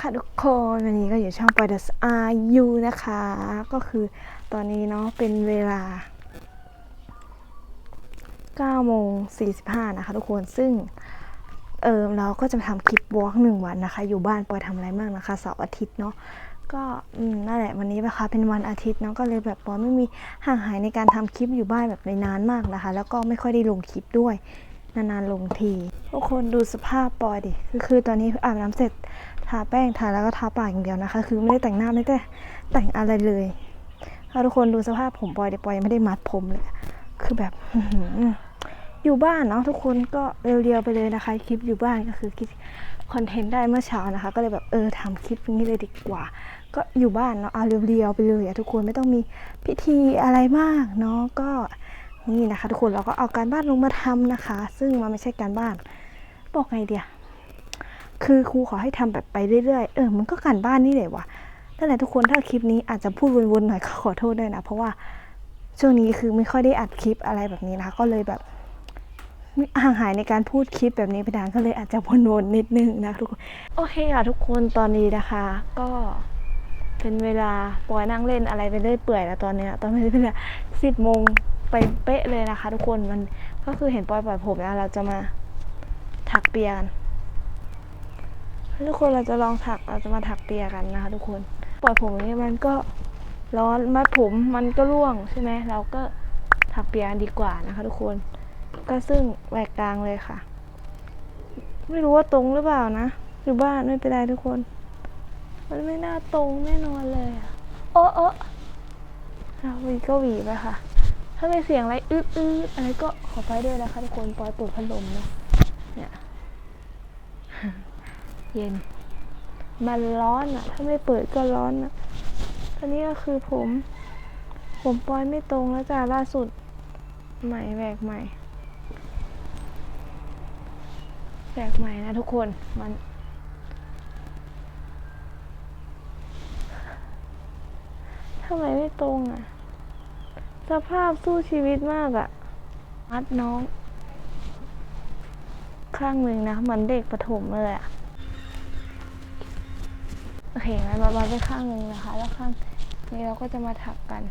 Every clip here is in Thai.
ค่ะทุกคนวันนี้ก็อยู่ช่องปอยเดสอายูนะคะ ก็คือตอนนี้เนาะเป็นเวลา9โมง45นะคะทุกคนซึ่งเออเราก็จะทำคลิปวอล์กหนึ่งวันนะคะ อยู่บ้านปอยทำอะไรบ้างนะคะเสาร์อาทิตย์เนาะก็นั่นแหละวันนี้นะคะเป็นวันอาทิตย์เนาะก็เลยแบบปอยไม่มีห่างหายในการทำคลิปอยู่บ้านแบบในนานมากนะคะ แล้วก็ไม่ค่อยได้ลงคลิปด้วยนานๆลงทีทุกคนดูสภาพปอยดิคือคือตอนนี้อาบน้ำเสร็จ ทาแป้งทาแล้วก็ทาปากอย่างเดียวนะคะ คือไม่ได้แต่งหน้าไม่ได้แต่งอะไรเลยถ้าทุกคนดูสภาพผมปอยเดี๋ยวปอยยังไม่ได้มัดผมเลย คือแบบอยู่บ้านเนาะทุกคนก็เรียวๆไปเลยนะคะ คลิปอยู่บ้านก็คือคิดคอนเทนต์ได้เมื่อเช้านะคะ ก็เลยแบบเออทำคลิปนี้เลยดีกว่า ก็อยู่บ้านเนาะเอาเรียวๆไปเลยอะทุกคนไม่ต้องมีพิธีอะไรมากเนาะก็นี่นะคะ ทุกคนเราก็เอาการบ้านลงมาทำนะคะ ซึ่งมันไม่ใช่การบ้าน บอกไงเดียว คือครูขอให้ทำแบบไปเรื่อยๆ เออ มันก็การบ้านนี่แหละวะนั่นแหละทุกคนถ้าคลิปนี้อาจจะพูดวนๆหน่อยก็ขอโทษด้วยนะ เพราะว่าช่วงนี้คือไม่ค่อยได้อัดคลิปอะไรแบบนี้นะคะก็เลยแบบห่างหายในการพูดคลิปแบบนี้ไปนานก็เลยอาจจะวนๆนิดนึงนะทุกคน โอเคค่ะทุกคนตอนนี้นะคะ ก็เป็นเวลาปอยนั่งเล่นอะไรไปเรื่อยเปื่อยแล้วตอนนี้ตอนนี้เป็นสิบโมงไปเป๊ะเลยนะคะ ทุกคนมันก็คือเห็นปอยปล่อยผมแล้วเราจะมาถักเปียกัน ทุกคนเราจะลองถักเราจะมาถักเปียกันนะคะ ทุกคนปล่อยผมอย่างนี้มันก็ร้อนมัดผมมันก็ร่วงใช่ไหมเราก็ถักเปียกันดีกว่านะคะ ทุกคน ก็ซึ่งแหวกกลางเลยค่ะ ไม่รู้ว่าตรงหรือเปล่านะอยู่บ้านไม่เป็นไรทุกคน มันไม่น่าตรงแน่นอนเลยอะโอ้โอ้เราวีก็หวีไปค่ะ ถ้ามีเสียงอะไรอื้ออะไรก็ขอไปด้วยนะคะ ทุกคนปล่อยเปิดพัดลมเนาะเนี่ย เย็น มันร้อนอะถ้าไม่เปิดก็ร้อนอะตอนนี้ก็คือผม ผมปล่อยไม่ตรงแล้วจ้าล่าสุด ใหม่แหวกใหม่แหวกใหม่นะทุกคน มันทำไมไม่ตรงอะสภาพสู้ชีวิตมากอะมัดน้อง ข้างหนึ่งนะเหมือนเด็กประถมเลยอะ โอเคงั้นเรามาไปข้างหนึ่งนะคะ แล้วข้างนี้เราก็จะมาถักกัน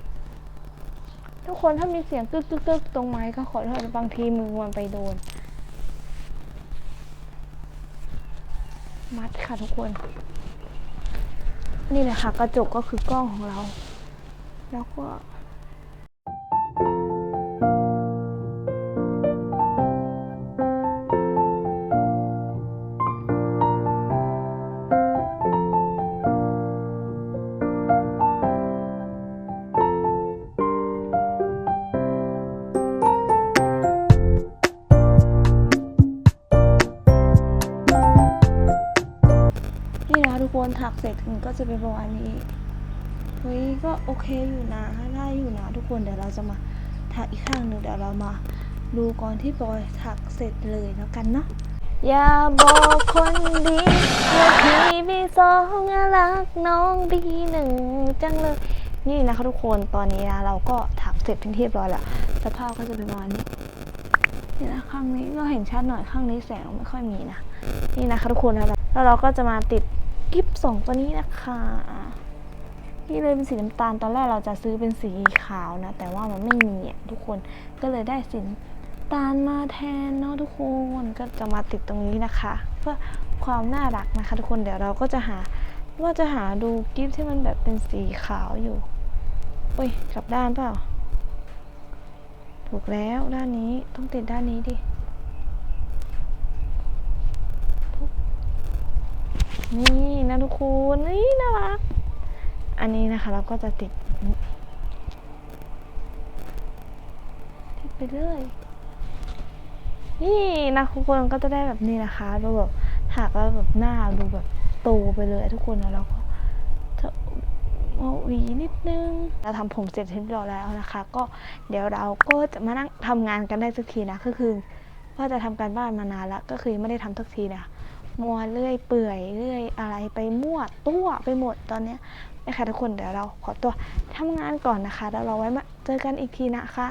ทุกคนถ้ามีเสียงตึ๊กตึ๊กตึ๊กตรงไม้ก็ขอโทษบางทีมือมันไปโดน มัดค่ะทุกคน นี่แหละค่ะกระจกก็คือกล้องของเรา แล้วก็ ทุกคนถักเสร็จก็จะเป็นประมาณนี้เฮ้ยก็โอเคอยู่นะได้อยู่นะทุกคนเดี๋ยวเราจะมาถักอีกข้างหนึ่งเดี๋ยวเรามาดูก่อนที่ปอยถักเสร็จเลยแล้วกันเนาะอย่าบอกคนดีว่าพี่บีสองรักน้องบีหนึ่งจังเลย นี่นะคะทุกคนตอนนี้นะเราก็ถักเสร็จเป็นที่เรียบร้อยแล้วสภาพก็จะเป็นประมาณนี้นี่นะข้างนี้ก็เห็นชัดหน่อยข้างนี้แสงไม่ค่อยมีนะ นี่นะคะทุกคนแล้วเราแล้วเราก็จะมาติด กิฟสองตัวนี้นะคะนี่เลยเป็นสีน้ำตาลตอนแรกเราจะซื้อเป็นสีขาวนะ แต่ว่ามันไม่มีอะทุกคนก็เลยได้สีน้ำตาลมาแทนเนาะทุกคนก็จะมาติดตรงนี้นะคะ เพื่อความน่ารักนะคะ ทุกคนเดี๋ยวเราก็จะหาว่าจะหาดูกิฟที่มันแบบเป็นสีขาวอยู่เอ้ยกลับด้านเปล่า ถูกแล้วด้านนี้ต้องติดด้านนี้ดินี่ คนนี่น่ารัก อันนี้นะคะเราก็จะติดติดไปเรื่อยนี่นะทุกคนก็จะได้แบบนี้นะคะดูแบบหากแล้วแบบหน้าดูแบบโตไปเลยทุกคนนะเราก็จะเอาหวีนิดนึงเราทำผมเสร็จเรียบร้อยแล้วนะคะ ก็เดี๋ยวเราก็จะมานั่งทำงานกันได้สักทีนะก็คือว่าจะทำการบ้านมานานแล้วก็คือไม่ได้ทำสักทีนะ มัวเรื่อยเปื่อยเรื่อยอะไรไปมั่วตัวไปหมดตอนเนี้ยนะคะทุกคนเดี๋ยวเราขอตัวทำงานก่อนนะคะ แล้วเราไว้มาเจอกันอีกทีนะคะ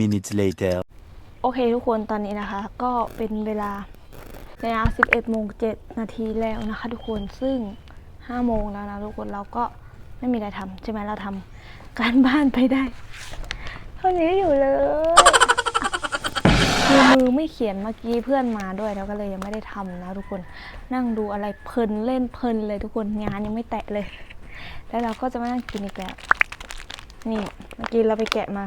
minutes later. โอเคทุกคนตอนนี้นะคะ ก็เป็นเวลาเวลา11โมง7นาทีแล้วนะคะ ทุกคนซึ่ง5โมงแล้วนะทุกคนเราก็ไม่มีอะไรทำใช่ไหมเราทำการบ้านไปได้ เท่านี้อยู่เลยคือมือไม่เขียนเมื่อกี้เพื่อนมาด้วยแล้วก็เลยยังไม่ได้ทำนะทุกคนนั่งดูอะไรเพลินเล่นเพลินเลยทุกคนงานยังไม่แตะเลย แล้วเราก็จะมานั่งกินอีกแล้วนี่เมื่อกี้เราไปแกะมา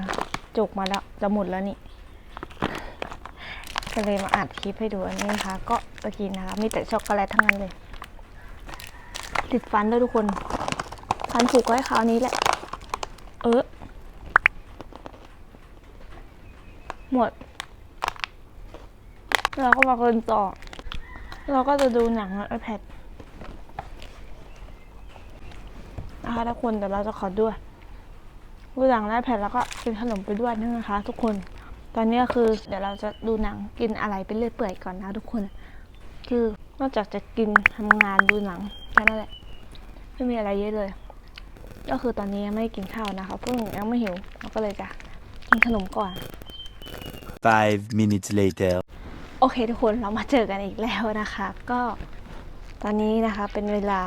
จุกมาแล้วจะหมดแล้วนี่ก็เลยมาอัดคลิปให้ดูอันนี้นะคะก็ตะกินนะคะมีแต่ช็อกโกแลตทั้งนั้นเลย ติดฟันด้วยทุกคน ฟันผุก็ให้คราวนี้แหละ เออหมด เราก็มาเกินต่อ เราก็จะดูหนังใน iPad นะคะทุกคนแต่เราจะขอด้วย ดูหนังใน iPad แล้วก็กินขนมไปด้วยนะคะ ทุกคน ตอนนี้ก็คือเดี๋ยวเราจะดูหนังกินอะไรไปเรื่อยเปื่อยก่อนนะทุกคน คือนอกจากจะกินทำงานดูหนังแค่นั้นแหละไม่มีอะไรเยอะเลย ก็คือตอนนี้ยังไม่ได้กินข้าวนะคะเพิ่งยังไม่หิวเราก็เลยจะกินขนมก่อน Five minutes later. โอเคทุกคนเรามาเจอกันอีกแล้วนะคะ ก็ตอนนี้นะคะเป็นเวลา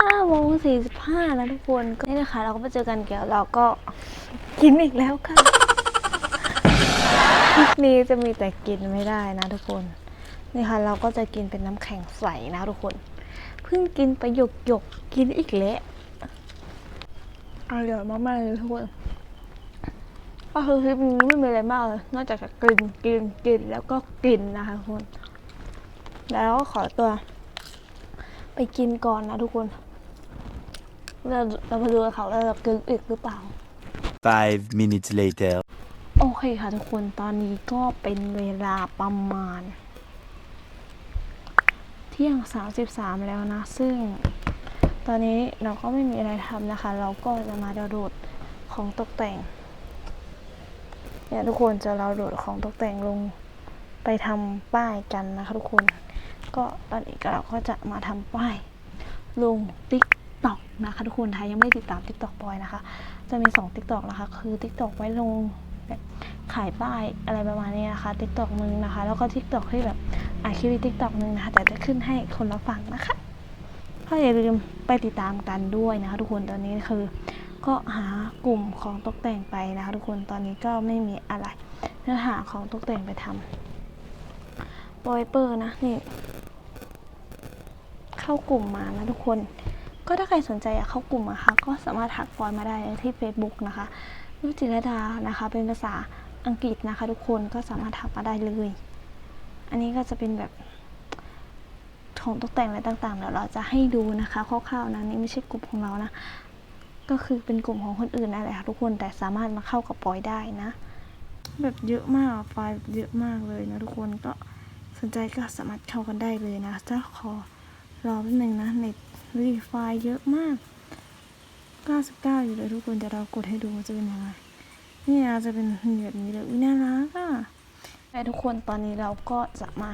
5โมง45แล้วทุกคนก็นี่นะคะ เราก็มาเจอกันเกี่ยวเราก็กินอีกแล้วค่ะคลิปนี้จะมีแต่กินไม่ได้นะทุกคน นี่ค่ะเราก็จะกินเป็นน้ำแข็งใสนะทุกคน เพิ่งกินไปหยกหยกกินอีกแล้วอร่อยมากๆเลยทุกคนก็คือคลิปนี้ไม่มีอะไรมากเลย นอกจากจะกินกินกินแล้วก็กินนะคะทุกคน แล้วก็ขอตัว ไปกินก่อนนะทุกคน เราเรามาดูกันเขาว่าเรากินอีกหรือเปล่า Five minutes later. โอเคค่ะทุกคนตอนนี้ก็เป็นเวลาประมาณ เที่ยง 33 แล้วนะ ซึ่ง ตอนนี้เราก็ไม่มีอะไรทำนะคะ เราก็จะมาดาวน์โหลดของตกแต่งเนี่ยทุกคนจะเราโหลดของตกแต่งลงไปทำป้ายกันนะคะทุกคน ก็ตอนนี้เราก็จะมาทำป้ายลงติ๊ก ต็อกนะคะทุกคนถ้ายังไม่ติดตามติ๊กต็อกบอยนะคะ จะมี2ติ๊กต็อกนะคะ คือติ๊กต็อกไว้ลงแบบขายป้ายอะไรประมาณนี้นะคะติ๊กต็อกนึงนะคะ แล้วก็ติ๊กต็อกที่แบบอาคลิปติ๊กตอกนึงนะคะ แต่จะขึ้นให้คนละฝั่งนะคะก็อย่าลืมไปติดตามกันด้วยนะคะ ทุกคนตอนนี้คือ ก็หากลุ่มของตกแต่งไปนะคะ ทุกคนตอนนี้ก็ไม่มีอะไรเนื้อหาของตกแต่งไปทำบอยเปอร์นะนี่เข้ากลุ่มมานะทุกคน ก็ถ้าใครสนใจอยากเข้ากลุ่มอะคะ ก็สามารถทักปอยมาได้ที่ Facebook นะคะนุจิรดานะคะ เป็นภาษาอังกฤษนะคะ ทุกคนก็สามารถทักมาได้เลย อันนี้ก็จะเป็นแบบของตกแต่งอะไรต่างๆเดี๋ยวเราจะให้ดูนะคะคร่าวๆนะนี่ไม่ใช่กลุ่มของเรานะ ก็คือเป็นกลุ่มของคนอื่นนั่นแหละค่ะทุกคนแต่สามารถมาเข้ากับปอยได้นะ แบบเยอะมากไฟล์เยอะมากเลยนะทุกคนก็สนใจก็สามารถเข้ากันได้เลยนะจะขอรอแป๊บนึงนะเน็ต รีไฟล์เยอะมาก 99 อยู่เลยทุกคนแต่เรากดให้ดูว่าจะเป็นยังไงนี่นะจะเป็นแบบนี้เลยอุ๊ยน่ารักอะแต่ทุกคนตอนนี้เราก็จะมา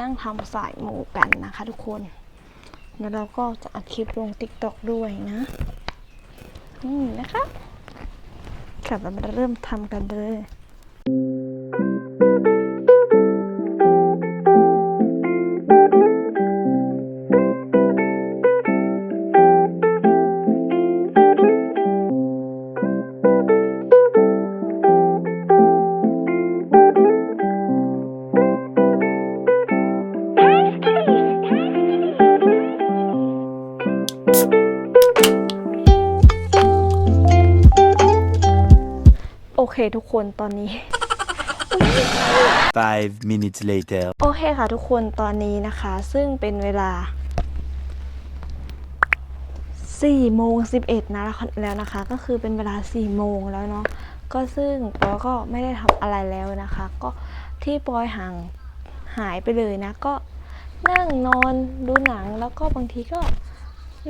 นั่งทำสายหมูกันนะคะทุกคนแล้วเราก็จะอัดคลิปลง TikTok ด้วยนะนี่นะคะกลับมาเริ่มทำกันเลย เคทุกคนตอนนี้ Five minutes later. โอเคค่ะทุกคนตอนนี้นะคะ ซึ่งเป็นเวลา4โมง11นะแล้วนะคะ ก็คือเป็นเวลา4โมงแล้วเนาะก็ซึ่งปอยก็ไม่ได้ทำอะไรแล้วนะคะ ก็ที่ปอยห่างหายไปเลยนะ ก็นั่งนอนดูหนังแล้วก็บางทีก็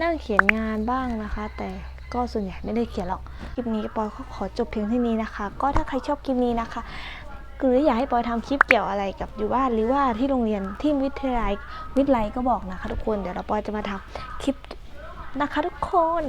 นั่งเขียนงานบ้างนะคะ แต่ ก็ส่วนใหญ่ไม่ได้เขียนหรอกคลิปนี้ปอยก็ขอจบเพียงเท่านี้นะคะ ก็ถ้าใครชอบคลิปนี้นะคะหรืออยากให้ปอยทำคลิปเกี่ยวอะไรกับอยู่บ้านหรือว่าที่โรงเรียนที่วิทยาลัยวิทยาลัยก็บอกนะคะทุกคนเดี๋ยวเราปอยจะมาทำคลิปนะคะทุกคน